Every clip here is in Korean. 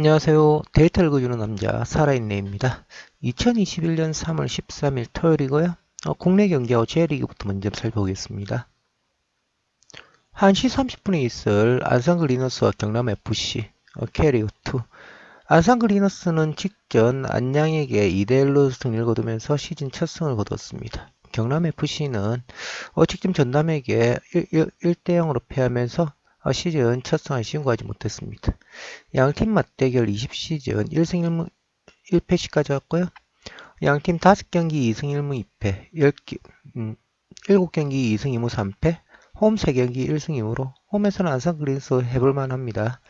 안녕하세요. 데이터를 그주는 남자 살아있네입니다. 2021년 3월 13일 토요일이고요. 어, 국내 경기하고 J리그부터 먼저 살펴보겠습니다. 1시 30분에 있을 안산 그리너스와 경남FC 어, 캐리어2 안산 그리너스는 직전 안양에게 2대1로 승리를 거두면서 시즌 첫 승을 거뒀습니다. 경남FC는 어, 직전 전남에게 1대0으로 패하면서 어, 시즌 첫 승을 신고하지 못했습니다. 양팀 맞대결 20시즌 1승 1무 1패씩 가져왔고요. 양팀 5경기 2승 1무 2패, 10기, 음, 7경기 2승 2무 3패, 홈 3경기 1승 2무로 홈에서는 안산 그린스 해볼만 합니다.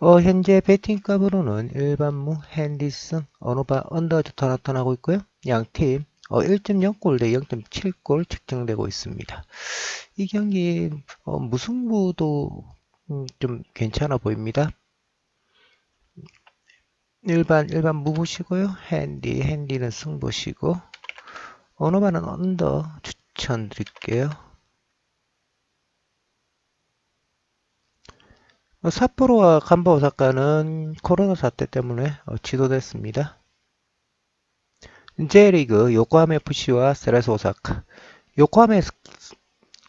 어, 현재 배팅값으로는 일반무, 핸디슨, 어노바, 언더주타 나타나고 있고요. 양팀 어, 1.0골 대 0.7골 측정되고 있습니다. 이 경기 어, 무승부도 음, 좀 괜찮아 보입니다. 일반 일반 무보시고요. 핸디 핸디는 승보시고 어느바는 언더 추천드릴게요. 어, 삿포로와 간바 오사카는 코로나 사태 때문에 어, 지도됐습니다. J리그 요코하마 FC와 세레스 오사카 요코하마,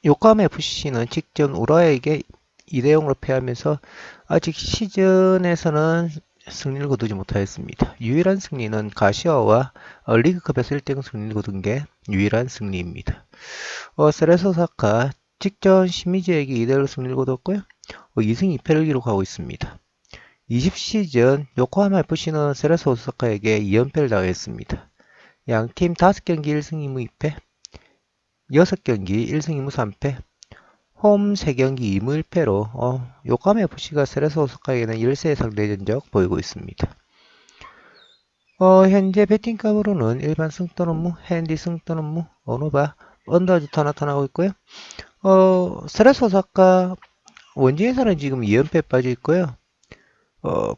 요코하마 FC는 직전 우라에게 2대0으로 패하면서 아직 시즌에서는 승리를 거두지 못하였습니다. 유일한 승리는 가시아와 어, 리그컵에서 1등 승리를 거둔 게 유일한 승리입니다. 어, 세레스 오사카 직전 시미즈에게 2대1로 승리를 거뒀고요. 어, 2승 2패를 기록하고 있습니다. 20시즌 요코하마 FC는 세레스 오사카에게 2연패를 당했습니다. 양팀 5경기 1승 2무 2패 6경기 1승 2무 3패 홈 3경기 2무 1패로 어, 요카마 FC가 세레스 오사카에게는 1세 상대 전적 보이고 있습니다. 어, 현재 배팅값으로는 일반 승돈 업무, 핸디 승돈 업무, 어노바, 언더주타 나타나고 있고요. 어, 세레스 오사카 원지에서는 지금 2연패 빠져 있고요. 어,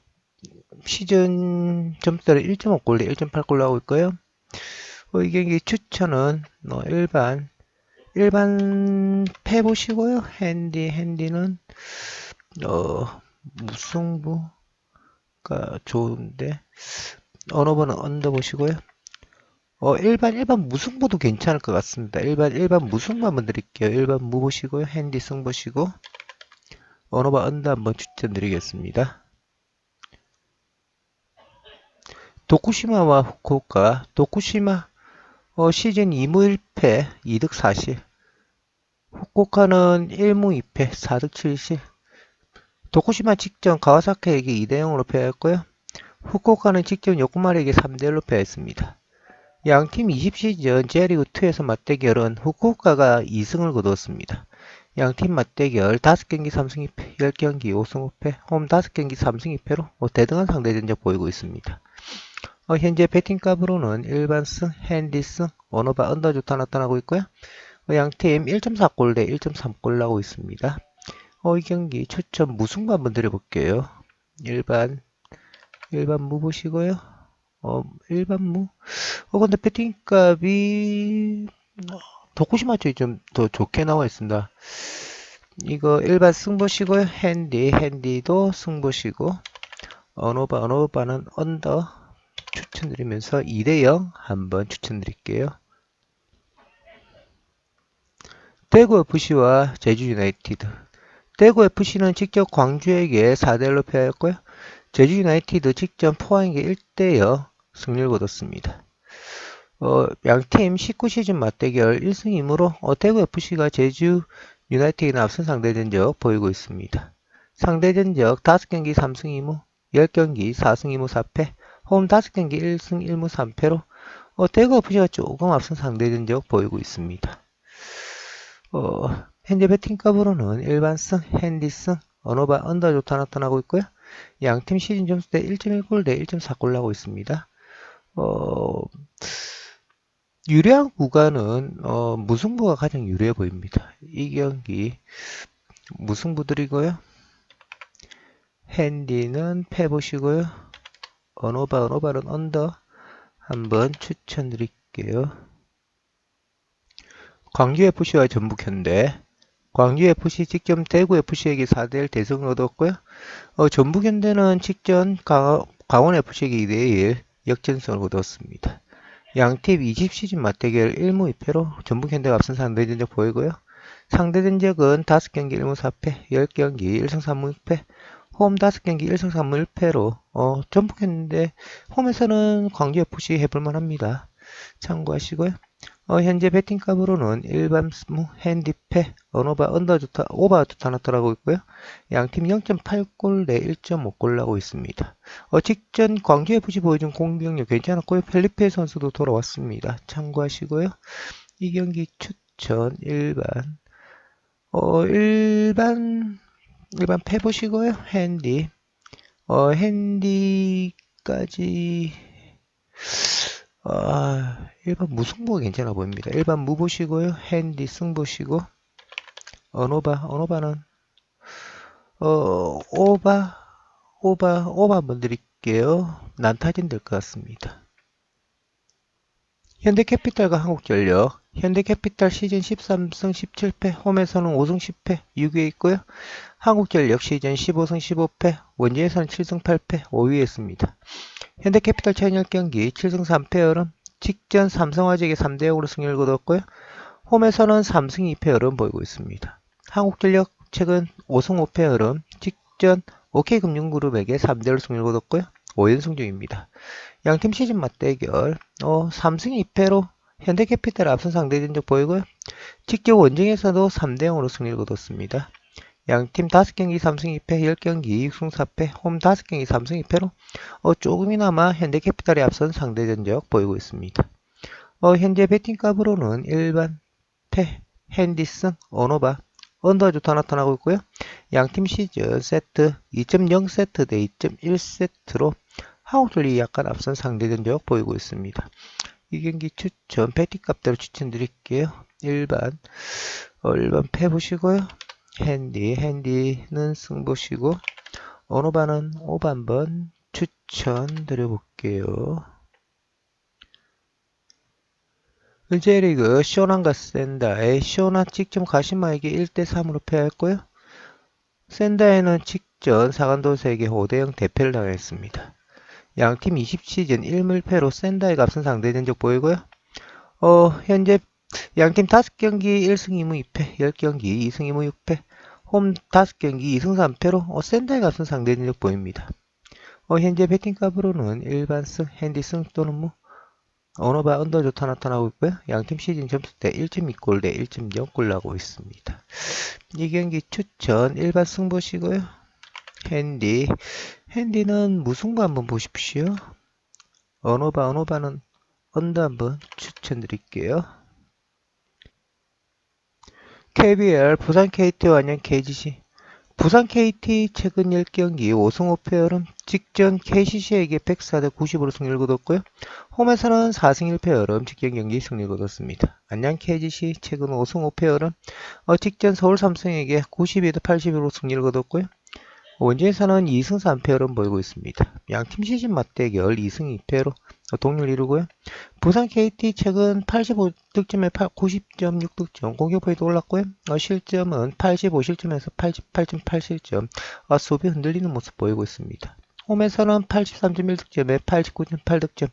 시즌 점수를 1.5골 대 1.8골 나오고 있고요. 어, 이 경기 추천은 뭐 일반 일반 패 보시고요. 핸디 핸디는 어 무승부가 좋은데 어느 번은 언더 보시고요. 어 일반 일반 무승부도 괜찮을 것 같습니다. 일반 일반 무승부 한번 드릴게요. 일반 무 보시고요. 핸디 승 보시고 어느 번 언더 한번 추천드리겠습니다. 도쿠시마와 후쿠오카 도쿠시마 어, 시즌 2무 1패 2득 4실 후쿠오카는 1무 2패 4득 7실 도쿠시마 직전 가와사카에게 2대0으로 패했고요. 후쿠오카는 직전 요코마리에게 3대1로 패했습니다. 양팀 20시즌 J리그 2에서 맞대결은 후쿠오카가 2승을 거두었습니다. 양팀 맞대결 5경기 3승 2패, 10경기 5승 5패, 홈 5경기 3승 2패로 뭐 대등한 상대 전적 보이고 있습니다. 어, 현재 배팅 값으로는 일반승, 핸디승, 원오바 언더주타 나타나고 있고요. 어, 양팀 1.4골 대 1.3골 나오고 있습니다. 어, 이 경기 추천 무승부 한번 드려볼게요. 일반, 일반 무 보시고요. 어, 일반 무. 어, 근데 배팅 값이, 어, 도쿠시마 쪽이 좀 더 좋게 나와 있습니다. 이거 일반 승 보시고요. 핸디, 핸디도 승 보시고, 언오바, 언오바는 언더, 추천드리면서 2대0 한번 추천드릴게요. 대구 FC와 제주 유나이티드. 대구 FC는 직접 광주에게 4대1로 패하였고요. 제주 유나이티드 직전 포항에게 1대0 승리를 거뒀습니다. 어, 양팀 19시즌 맞대결 1승 2무로 어, 대구 FC가 제주 유나이티드는 앞선 상대 전적 보이고 있습니다. 상대 전적 5경기 3승 2무, 10경기 4승 2무 4패, 홈 5경기 1승 1무 3패로 어, 대구 FC가 조금 앞선 상대 전적 보이고 있습니다. 어, 현재 배팅값으로는 일반승, 핸디승, 언어바 언더조타 나타나고 있고요. 양팀 시즌 점수 대 1.1골 대 1.4골 나고 있습니다. 어, 유리한 구간은 어, 무승부가 가장 유리해 보입니다. 이 경기 무승부들이고요. 핸디는 패 보시고요. 언어바 언어바는 언더 한번 추천드릴게요. 광주FC와 전북현대 광주 FC 직전 대구 FC에게 4대1 대승을 얻었고요. 어, 전북현대는 직전 강, 강원 FC에게 2대1 역전승을 얻었습니다. 양팀 20시즌 맞대결 1무 2패로 전북현대가 앞선 상대 전적 보이고요. 상대 전적은 5경기 1무 4패, 10경기 1승 3무 6패, 홈 5경기 1승 3무 1패로 어, 전북현대 홈에서는 광주 FC 해볼만 합니다. 참고하시고요. 어, 현재 배팅값으로는 일반 스무, 핸디패, 언오바, 언더주타, 오버주타 나타나고 있고요. 양팀 0.8골 내 1.5골 나고 있습니다. 어, 직전 광주 FC 보여준 공격력 괜찮았고요. 펠리페 선수도 돌아왔습니다. 참고하시고요. 이 경기 추천 일반 어, 일반 일반 패 보시고요. 핸디 어, 핸디까지 아, 일반 무승부가 괜찮아 보입니다. 일반 무 보시고요. 핸디 승 보시고 언오바, 언오바는 어, 오바, 오바, 오바 한번 드릴게요. 난타진 될 것 같습니다. 현대캐피탈과 한국전력 현대캐피탈 시즌 13승 17패 홈에서는 5승 10패 6위에 있고요. 한국전력 시즌 15승 15패 원주에서는 7승 8패 5위에 있습니다. 현대캐피탈 최연일 경기 7승 3패 얼음 직전 삼성화재에게 3대 0으로 승리를 거뒀고요. 홈에서는 3승 2패 얼음 보이고 있습니다. 한국전력 최근 5승 5패 얼음 직전 OK금융그룹에게 3대 1로 승리를 거뒀고요. 5연승 중입니다. 양팀 시즌 맞대결 어, 3승 2패로 현대캐피탈 앞선 상대 전적 보이고요. 직접 원정에서도 3대 0으로 승리를 거뒀습니다. 양팀 5경기 3승 2패, 10경기 6승 4패, 홈 5경기 3승 2패로 어, 조금이나마 현대캐피탈이 앞선 상대 전적 보이고 있습니다. 어, 현재 배팅값으로는 일반 패, 핸디슨, 언어바, 언더주타 나타나고 있고요. 양팀 시즌 세트 2.0세트 대 2.1세트로 하우들이 약간 앞선 상대 전적 보이고 있습니다. 이 경기 추천 배팅값대로 추천드릴게요. 일반 어, 일반 패 보시고요. 핸디, 핸디는 승 보시고 언어반은 5반 한번 추천드려 볼게요. 은제리그 쇼난과 센다의 쇼난 직전 가시마에게 1대3으로 패했고요. 센다에는 직전 사간도세에게 5대0 대패를 당했습니다. 양팀 20시즌 1물패로 센다에가 앞선 상대 전적 보이고요. 어, 현재 양팀 5경기 1승 2무 2패, 10경기 2승 2무 6패, 홈 5경기 2승 3패로 어, 센다에 앞선 상대 전적 보입니다. 어, 현재 배팅 값으로는 일반승, 핸디승 또는 뭐 언어바 언더조타 나타나고 있고요. 양팀 시즌 점수대 1.2골 대 1.0골 나고 있습니다. 이 경기 추천 일반 승 보시고요. 핸디 핸디는 무승부 한번 보십시오. 언어바 언어바는 언더 한번 추천드릴게요. KBL 부산 KT와 안녕 KGC 부산 KT 최근 10경기 5승 5패열은 직전 KCC에게 104대 90으로 승리를 거뒀고요. 홈에서는 4승 1패열은 직전 경기 승리를 거뒀습니다. 안양 KGC 최근 5승 5패열은 어, 직전 서울 삼성에게 92대 80으로 승리를 거뒀고요. 원주에서는 2승 3패열은 보이고 있습니다. 양팀 시즌 맞대결 2승 2패로 동률 이루고요. 부산 KT 최근 85득점에 90점 6득점 공격 포인트 올랐고요. 어, 실점은 85실점에서 88.8실점 어, 수비 흔들리는 모습 보이고 있습니다. 홈에서는 83.1득점에 89.8득점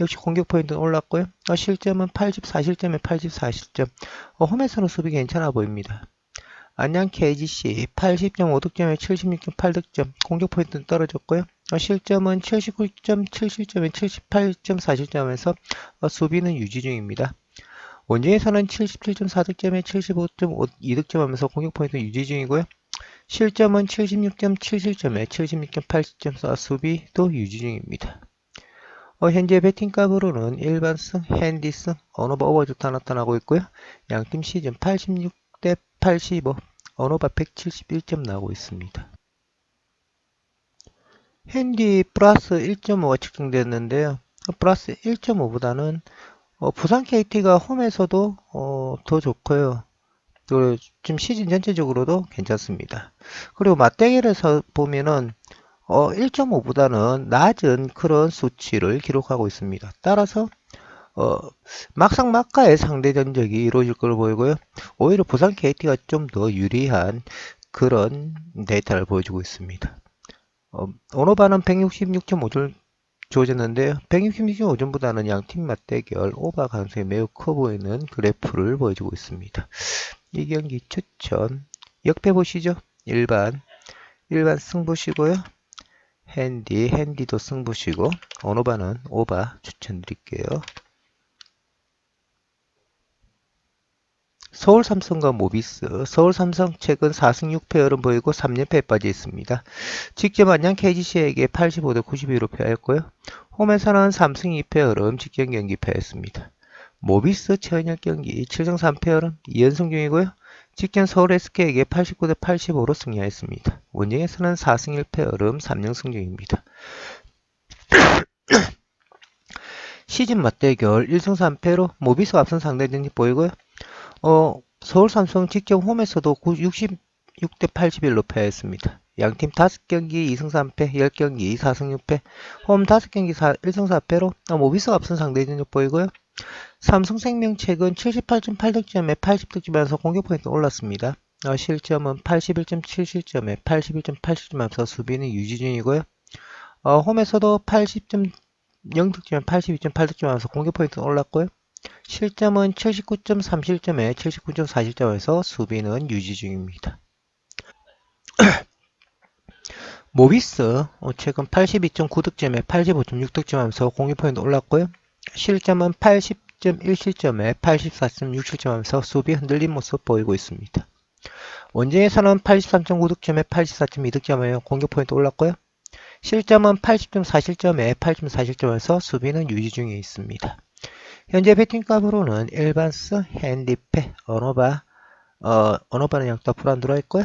역시 공격 포인트는 올랐고요. 어, 실점은 84실점에 84실점 어, 홈에서는 수비 괜찮아 보입니다. 안양 KGC 80.5득점에 76.8득점 공격 포인트는 떨어졌고요. 어, 실점은 79.7실점에 78.4실점에서 어, 수비는 유지 중입니다. 원정에서는 77.4득점에 75.2득점 하면서 공격 포인트 유지 중이고요. 실점은 76.7실점에 76.8실점 수비도 유지 중입니다. 어, 현재 배팅값으로는 일반승, 핸디승, 언어버 오버주타 나타나고 있고요. 양팀 시즌 86 대 85, 언어바 171점 나오고 있습니다. 핸디 플러스 1.5가 측정됐는데요. 플러스 1.5보다는 어, 부산 KT가 홈에서도 어, 더 좋고요. 또 지금 시즌 전체적으로도 괜찮습니다. 그리고 맞대결에서 보면은 어, 1.5보다는 낮은 그런 수치를 기록하고 있습니다. 따라서 어, 막상 막가의 상대 전적이 이루어질 걸로 보이고요. 오히려 부산 KT가 좀 더 유리한 그런 데이터를 보여주고 있습니다. 어, 오노바는 166.5점 주어졌는데요. 166.5점보다는 양팀 맞대결 오바 가능성이 매우 커 보이는 그래프를 보여주고 있습니다. 이 경기 추천 역배 보시죠. 일반 일반 승부시고요. 핸디 핸디도 승부시고 오노바는 오바 추천드릴게요. 서울 삼성과 모비스, 서울 삼성 최근 4승 6패열은 보이고 3연패에 빠져 있습니다. 직접 안양 KGC에게 85대 92로 패했고요. 홈에서는 3승 2패열은 직전 경기 패했습니다. 모비스 최연일 경기 7승 3패열은 2연승 중이고요. 직전 서울 SK에게 89대 85로 승리하였습니다. 원정에서는 4승 1패열은 3연승 중입니다. 시즌 맞대결 1승 3패로 모비스 앞선 상대전이 보이고요. 어, 서울 삼성 직접 홈에서도 66대 81로 패했습니다. 양팀 5경기 2승 3패, 10경기 4승 6패, 홈 5경기 4, 1승 4패로 어, 모비스가 앞선 상대전적 보이고요. 삼성생명 최근 78.8득점에 80득점하면서 공격 포인트 올랐습니다. 어, 실점은 81.7실점에 81.8실점하면서 수비는 유지 중이고요. 어, 홈에서도 80.0득점에 82.8득점하면서 공격 포인트 올랐고요. 실점은 79.3실점에 79.4실점에서 수비는 유지 중입니다. 모비스 어, 최근 82.9득점에 85.6득점하면서 공격 포인트 올랐고요. 실점은 80.1실점에 84.6실점하면서 수비 흔들린 모습 보이고 있습니다. 원정에서는 83.9득점에 84.2득점하며 공격 포인트 올랐고요. 실점은 80.4실점에 8.4실점에서 수비는 유지 중에 있습니다. 현재 배팅값으로는 일반스, 핸디페, 언어바, 어, 언어바는 양다 불안 들어있고요.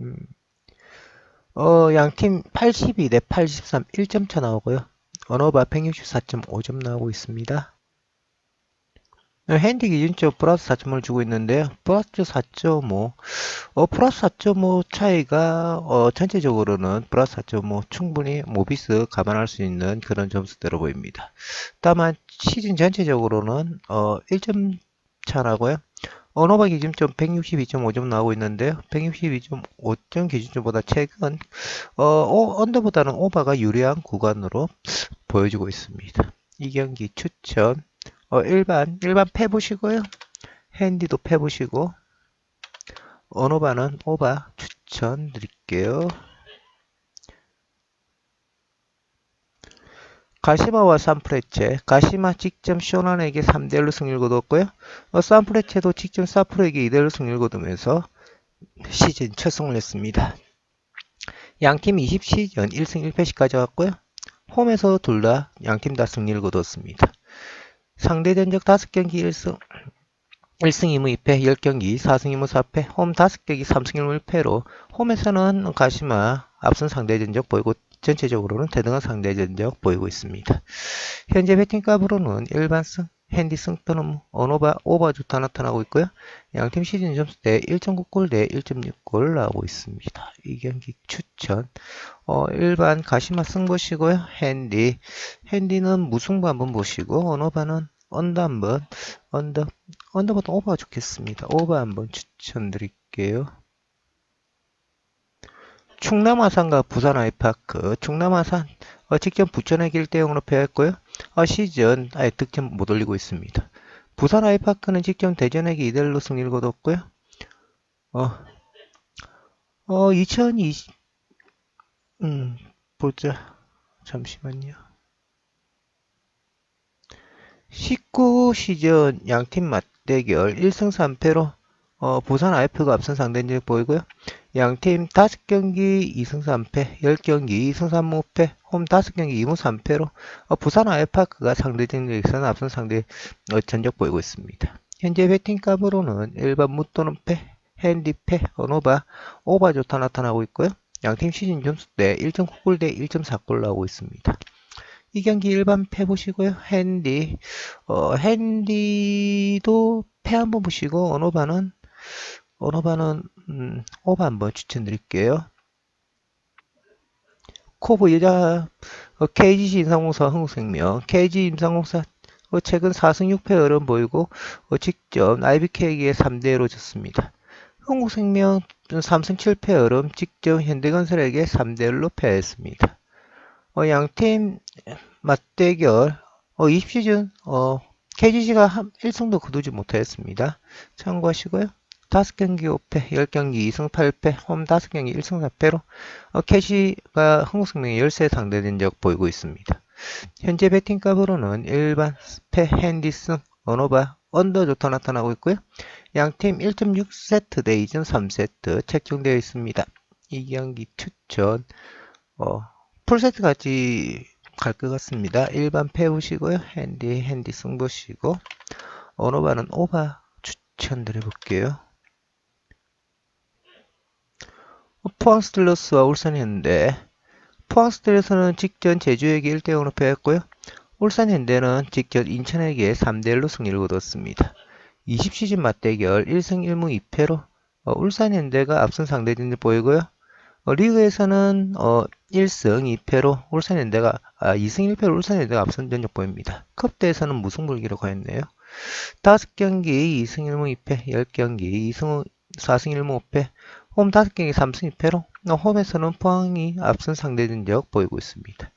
음, 어, 양팀 82 대 83, 1점 차 나오고요. 언어바 164.5점 나오고 있습니다. 핸디 기준점 플러스 4점을 주고 있는데요. 플러스 4.5, 어, 플러스 4.5 차이가, 어, 전체적으로는 플러스 4.5 충분히 모비스 감안할 수 있는 그런 점수대로 보입니다. 다만, 시즌 전체적으로는, 어, 1점 차라고요. 언어바 기준점 162.5점 나오고 있는데요. 162.5점 기준점보다 최근, 어, 언더보다는 오바가 유리한 구간으로 보여주고 있습니다. 이 경기 추천, 어, 일반, 일반 패보시고요. 핸디도 패보시고, 언어바는 오바 추천드릴게요. 가시마와 산프레체, 가시마 직접 쇼난에게 3대1로 승리를 거뒀고요. 어, 산프레체도 직접 사프로에게 2대1로 승리를 거두면서 시즌 첫 승을 냈습니다. 양팀 20시즌 1승 1패씩 가져갔고요. 홈에서 둘 다 양팀 다 승리를 거뒀습니다. 상대 전적 5경기 1승 1승 2무 2패 10경기 4승 2무 4패 홈 5경기 3승 1무 1패로 홈에서는 가시마 앞선 상대 전적 보이고 전체적으로는 대등한 상대 전적 보이고 있습니다. 현재 배팅값으로는 일반승, 핸디승 또는 언오바, 오버주타 나타나고 있고요. 양팀 시즌 점수 대 1.9골 대 1.6골 나오고 있습니다. 이 경기 추천. 어, 일반 가시마 승 보시고요. 핸디. 핸디는 무승부 한번 보시고, 언오바는 언더 한번, 언더, 언더보다 오버가 좋겠습니다. 오버 한번 추천드릴게요. 충남 아산과 부산 아이파크, 충남 아산 어, 직전 부천에게 1대0으로 패했고요. 어, 시즌 아예 득점 못 올리고 있습니다. 부산 아이파크는 직전 대전에게 2대1로 승리를 거뒀고요. 어, 어, 2020, 음, 보자. 잠시만요. 19 시즌 양팀 맞대결 1승 3패로 어, 부산 아이프가 앞선 상대적 보이고요. 양팀 5경기 2승 3패, 10경기 2승 3무패, 홈 5경기 2무 3패로 어, 부산 아이파크가 상대 전적에서는 앞선 상대 어, 전적 보이고 있습니다. 현재 배팅값으로는 일반 무또는 패, 핸디패, 언오바, 오바 좋다 나타나고 있고요. 양팀 시즌 점수 대 1.9골 대 1.4골 나오고 있습니다. 이 경기 일반 패 보시고요. 핸디, 어, 핸디도 패 한번 보시고, 언오바는 언어반은 음, 오바 한번 추천드릴게요. 코브 여자 어, KGC 인상공사 한국생명, KG 임상공사 어, 최근 4승 6패 어려움 보이고 어, 직접 IBK에게 3대1로 졌습니다. 한국생명 3승 7패 어려움 직접 현대건설에게 3대1로 패했습니다. 어, 양팀 맞대결 어, 20시즌 어, KGC가 1승도 거두지 못하였습니다. 참고하시고요. 5경기 5패, 10경기 2승 8패, 홈 5경기 1승 4패로 어, KGC가 한국생명의 열세 상대된 적 보이고 있습니다. 현재 배팅값으로는 일반 스페, 핸디슨, 언어바, 언더 좋다 나타나고 있고요. 양팀 1.6세트 대 2.3세트 책정되어 있습니다. 이 경기 추천 어, 풀세트 같이 갈 것 같습니다. 일반 패 보시고요. 핸디, 핸디 승 보시고 언어바는 오바 추천드려 볼게요. 포항 스틸러스와 울산 현대 포항 스틸러스는 직전 제주에게 1대 0으로 패했고요. 울산 현대는 직전 인천에게 3대 1로 승리를 거뒀습니다. 20시즌 맞대결 1승 1무 2패로 어, 울산 현대가 앞선 상대진을 보이고요. 어, 리그에서는 어, 1승 2패로 울산 현대가 아, 2승 1패로 울산 현대가 앞선 전적 보입니다. 컵대에서는 무승부를 기록하였네요. 5경기 2승 1무 2패, 10경기 2승 4승 1무 5패, 홈 5경기 3승 2패로 홈에서는 포항이 앞선 상대전적 보이고 있습니다.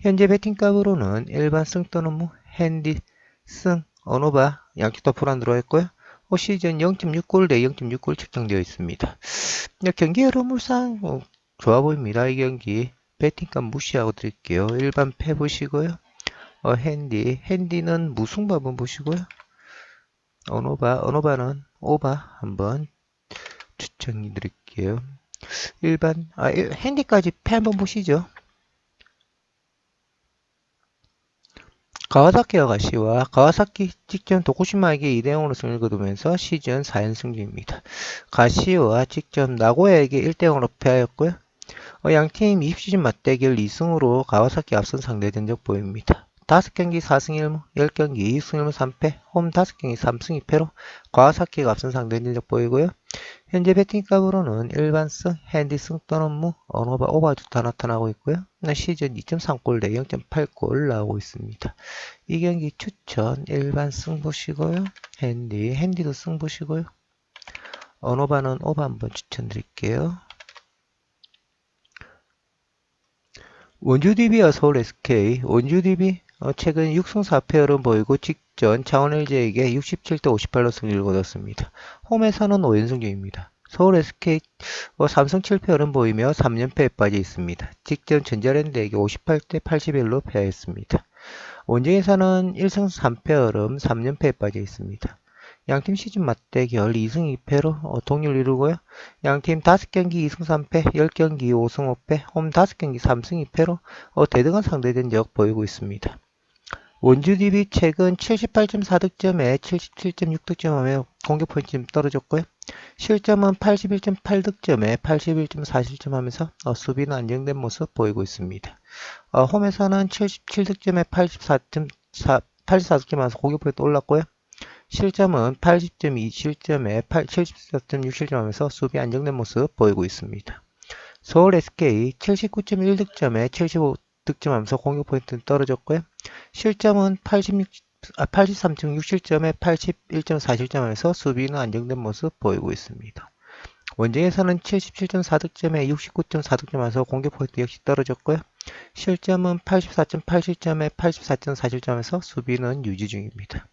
현재 배팅값으로는 일반 승 또는 무, 핸디, 승, 어노바, 양키도 풀안 들어있고요. 올 시즌 0.6골 대 0.6골 측정되어 있습니다. 경기 흐름상 어, 좋아 보입니다. 이 경기 배팅값 무시하고 드릴게요. 일반 패 보시고요. 어, 핸디, 핸디는 무승부 한번 보시고요. 어노바, 어노바는 오바 한번 추천해 드릴게요. 일반, 아, 핸디까지 패 한번 보시죠. 가와사키 아가씨와 가와사키 직전 도쿠시마에게 2대0으로 승리를 거두면서 시즌 4연승 중입니다. 가시와 직접 나고야에게 1대0으로 패하였고요. 어, 양팀 20시즌 맞대결 2승으로 가와사키 앞선 상대 전적 보입니다. 5경기 4승 1무, 10경기 2승 1무 3패, 홈 5경기 3승 2패로 가와사키가 앞선 상대 전적 보이고요. 현재 배팅값으로는 일반승, 핸디승 또는 무, 언어바, 오바주 다 나타나고 있고요. 시즌 2.3골 대 0.8골 나오고 있습니다. 이 경기 추천 일반승 보시고요. 핸디, 핸디도 승 보시고요. 언어바는 오바 한번 추천드릴게요. 원주 DB와 서울 SK, 원주 DB 어, 최근 6승 4패를 보이고 직전 창원 LG에게 67대 58로 승리를 거뒀습니다. 홈에서는 5연승 중입니다. 서울 SK 어, 3승 7패를 보이며 3연패에 빠져 있습니다. 직전 전자랜드에게 58대 81로 패했습니다. 원정에서는 1승 3패 얼음 3연패에 빠져 있습니다. 양팀 시즌 맞대결 2승 2패로 어, 동률 이루고요. 양팀 5경기 2승 3패, 10경기 5승 5패, 홈 5경기 3승 2패로 어, 대등한 상대 전적 보이고 있습니다. 원주 DB 최근 78.4득점에 77.6득점하며 공격 포인트 좀 떨어졌고요. 실점은 81.8득점에 81.4실점하면서 어, 수비는 안정된 모습 보이고 있습니다. 어, 홈에서는 77득점에 84.4 84득점하면서 공격 포인트 올랐고요. 실점은 80.2 실점에 74.6 실점하면서 수비 안정된 모습 보이고 있습니다. 서울 SK 79.1득점에 75 득점하면서 공격 포인트는 떨어졌고요. 실점은 86, 아, 83.6 실점에 81.4 실점 하면서 수비는 안정된 모습 보이고 있습니다. 원정에서는 77.4득점에 69.4득점 하면서 공격 포인트 역시 떨어졌고요. 실점은 84.8 실점에 84.4 실점 하면서 수비는 유지 중입니다.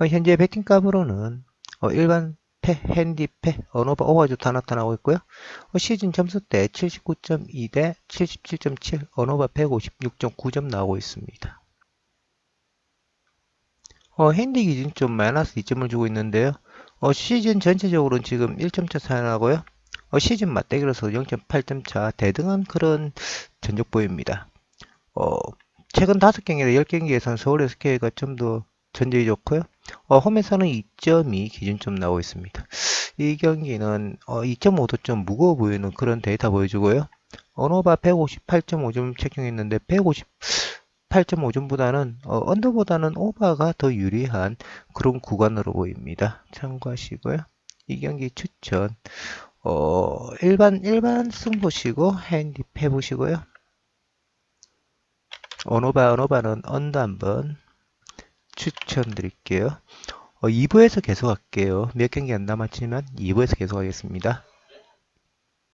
어, 현재 배팅값으로는 어, 일반 패, 핸디 패, 언어바 오버주 다 나타나고 있고요. 어, 시즌 점수 때79.2 대 77.7, 언어바 156.9점 나오고 있습니다. 어, 핸디 기준 좀 마이너스 2점을 주고 있는데요. 어, 시즌 전체적으로는 지금 1점 차 차이 나고요. 어, 시즌 맞대결에서 0.8점 차 대등한 그런 전적 보입니다. 어, 최근 5경기나 10경기에서는 서울 SK가 좀 더 전적이 좋고요. 어, 홈에서는 2.2 기준점 나오고 있습니다. 이 경기는 어, 2.5도 좀 무거워 보이는 그런 데이터 보여주고요. 언어바 158.5점 책정했는데 158.5점보다는 어, 언더보다는 오바가 더 유리한 그런 구간으로 보입니다. 참고하시고요. 이 경기 추천 어, 일반 일반 승 보시고 핸디 패 보시고요. 언어바 언어바는 언더 한번 추천드릴게요. 어, 2부에서 계속 할게요. 몇 경기 안 남았지만 2부에서 계속 하겠습니다.